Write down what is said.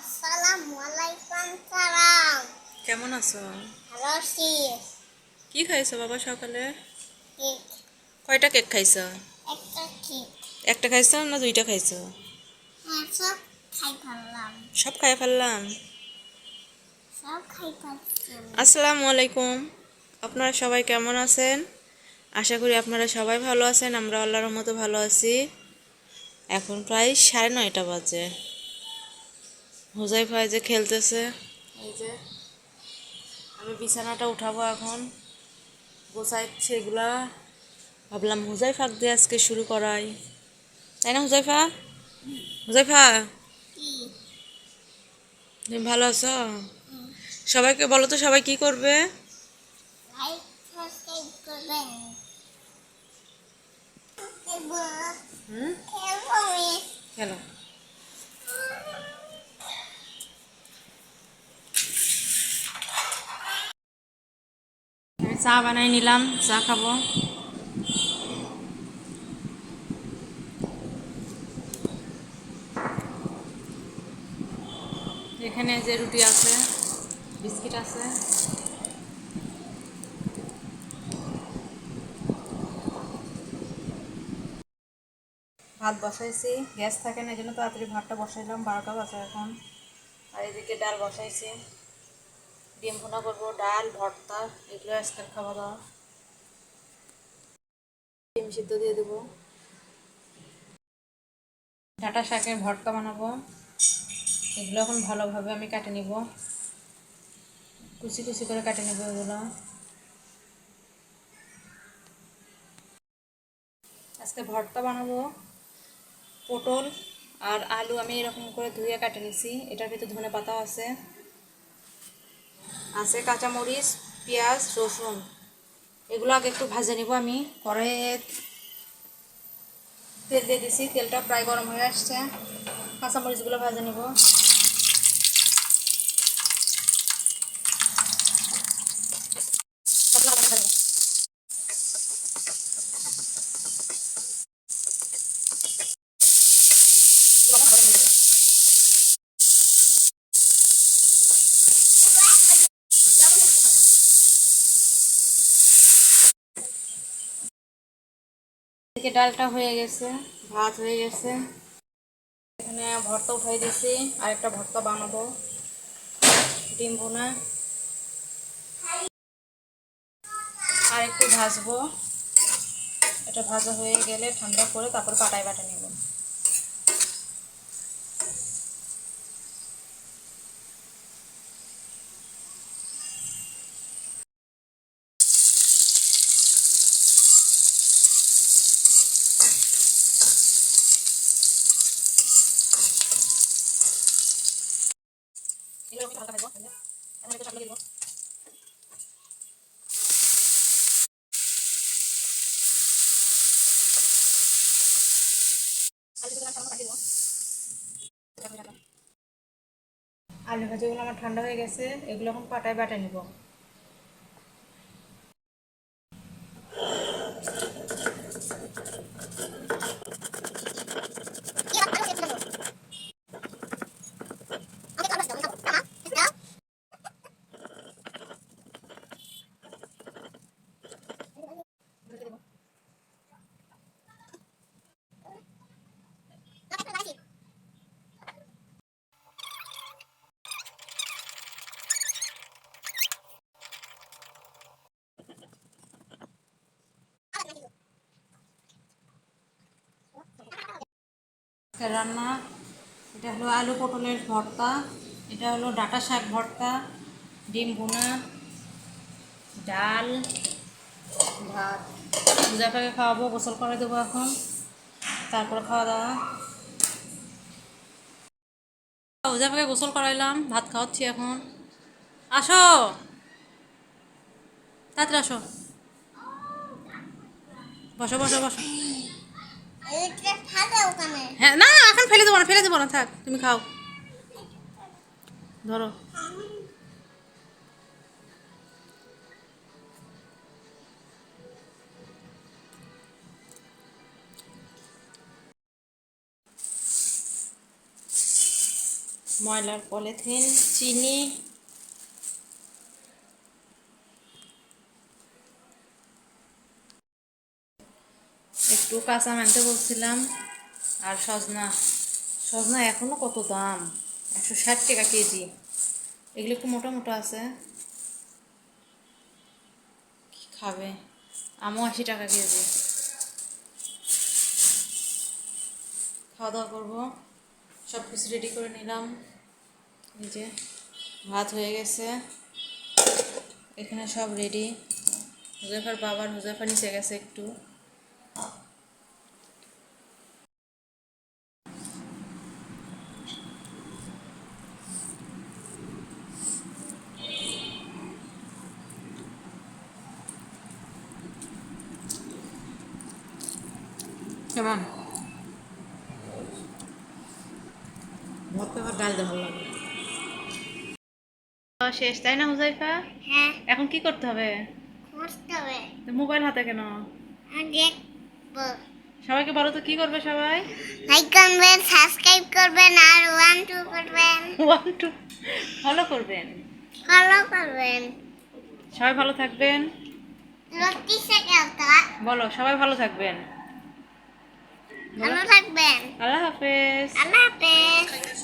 আসসালামু আলাইকুম সালাম। কেমন আছো? ভালো আছি। কি খাইছো বাবা সকালে? কেক। কয়টা কেক খাইছো? একটা কেক। একটা খাইছো না দুইটা খাইছো? হ্যাঁ সব খাই ফেললাম। সব খাই ফেললাম। সব খাই ফেললাম আসসালামু আলাইকুম। আপনারা সবাই কেমন আছেন? আশা করি আপনারা সবাই ভালো আছেন আমরা আল্লাহর মতো ভালো আছি। এখন প্রায় সাড়ে নয়টা বাজে। হুজাই ভাই যে খেলতেছে। এই যে আমি বিছানাটা উঠাবো এখন। গোছাইছে এগুলা ভাবলাম হুজাই ফাঁক দিয়ে আজকে শুরু করাই। তাই না হুজাইফা? হুজাইফা? কি? তুমি ভালো আছো? সবাইকে বলো তো সবাই কি করবে? খেলো চা বানাই নিলাম, চা খাব। এখানে যে রুটি আছে, বিস্কিট আছে। ভাত বসাইছি, গ্যাস থাকে না, এই জন্য তাড়াতাড়ি ভাতটা বসাইলাম, বারোটা বাজে এখন। আর এদিকে ডাল বসাইছি। ডিম ভুনা করব, ডাল, ভর্তা, এগুলো আজকাল খাওয়া দাওয়া। ডিম সিদ্ধ দিয়ে দেবো। ডাটা শাকের ভর্তা বানাবো। এগুলো এখন ভালোভাবে আমি কাটে নিব। কুচি কুচি করে কাটে নেব এগুলো। আজকে ভর্তা বানাবো। পটল আর আলু আমি এরকম করে ধুয়ে কাটে নিছি। এটার ভিতরে ধনে পাতা আছে। আছে কাঁচামরিচ, পেঁয়াজ, রসুন। এগুলো আগে একটু ভাজে নিব আমি। কড়াইয়ে তেল দিয়ে দিছি। তেলটা প্রায় গরম হয়ে আসছে। কাঁচামরিচগুলো ভাজে নিব। এদিকে ডালটা হয়ে গেছে, ভাত হয়ে গেছে। এখানে ভর্তা উঠাই দিয়েছি আর একটা ভর্তা বানাবো। ডিম ভুনা। আর একটু ভাজবো। এটা ভাজা হয়ে গেলে ঠান্ডা করে তারপর পাটায় বাটা নেব। আলু ভাজিগুলো আমার ঠান্ডা হয়ে গেছে এগুলো এখন পাটায় বাটা নিব। রান্না। এটা হলো আলু পটলের ভর্তা, এটা হলো ডাটা শাক ভর্তা, ডিম ভুনা, ডাল, ভাত। পূজাটাকে খাওয়াবো, গোসল করে দেবো এখন। তারপরে খাওয়া দাওয়া। পূজাটাকে গোসল করাইলাম, ভাত খাওয়াচ্ছি এখন। আসো! তাড়াতাড়ি আসো। বসো বসো বসো। হ্যাঁ না এখন ফেলে দেবো না, ফেলে দেবো না, থাক, তুমি খাও। ধরো। ময়লার পলিথিন, চিনি। একটু কাঁচা আনতে বলছিলাম। আর সজনা সজনা এখনও কত দাম? একশো ষাট টাকা কেজি। এগুলো একটু মোটা মোটা আছে। কি খাবে? আমও আশি টাকা কেজি। খাওয়া দাওয়া করব। সব কিছু রেডি করে নিলাম। এই যে ভাত হয়ে গেছে। এখানে সব রেডি হুজাফার বাবার হুজাফা নিচে গেছে একটু। কেমন? ডাল দেওয়া লাগে। শেষ তাই না হুজাইফা? হ্যাঁ। এখন কি করতে হবে? করতে হবে। মোবাইল হাতে কেন? দেখব। সবাইকে বলো তো কি করবে সবাই? লাইক করবেন সাবস্ক্রাইব করবেন আর ওয়ান টু করবেন। ওয়ান টু ফলো করবেন? ফলো করবেন। সবাই ভালো থাকবেন। বলো সবাই ভালো থাকবেন। ভালো থাকবেন আল্লাহ হাফেজ আল্লাহ হাফেজ